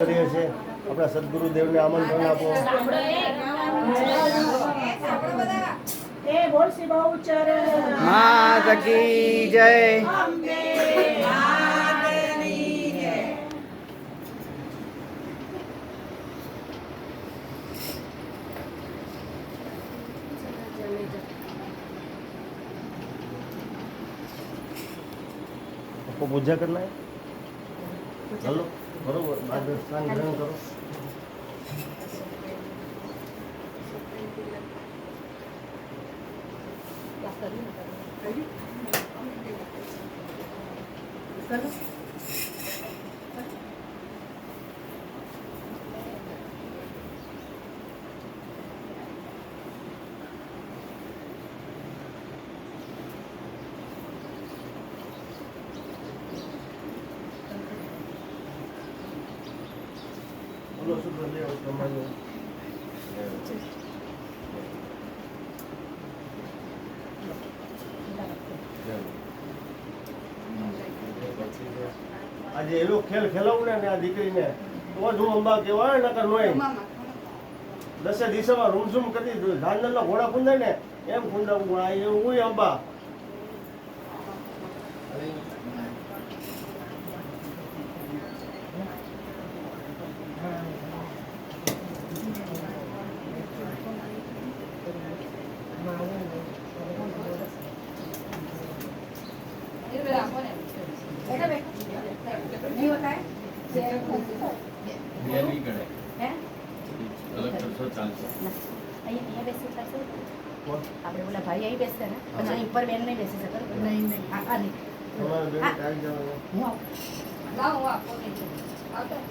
કરીએ છીએ આપણા સદગુરુદેવને આમંત્રણ આપો એ બોલસી બહુચર ચાલો બરોબર માર્ગદર્શન ગ્રહણ કરો. Thank. શુદ્ધ અશુદ્ધ લેવ પ્રમાણે આજે એનો ખેલ ખેલાવું ને આ દીકરીને. તો જ હું અંબા કહેવાય નકર નોય. દસે દિશામાં રૂમઝૂમ કરી ધાંધલના ઘોડા કુંદાય ને, એમ કુંદાવું આ એવું હું અંબા. નહીં કરે અલગ કરશો ચાલશે અહીંયા બેસી? આપણે ઓલા ભાઈ અહીં બેસશે ને પછી અહીં ઉપર બેન નહીં બેસી શકે નહીં નહીં હા હા નહીં આવી હું આવું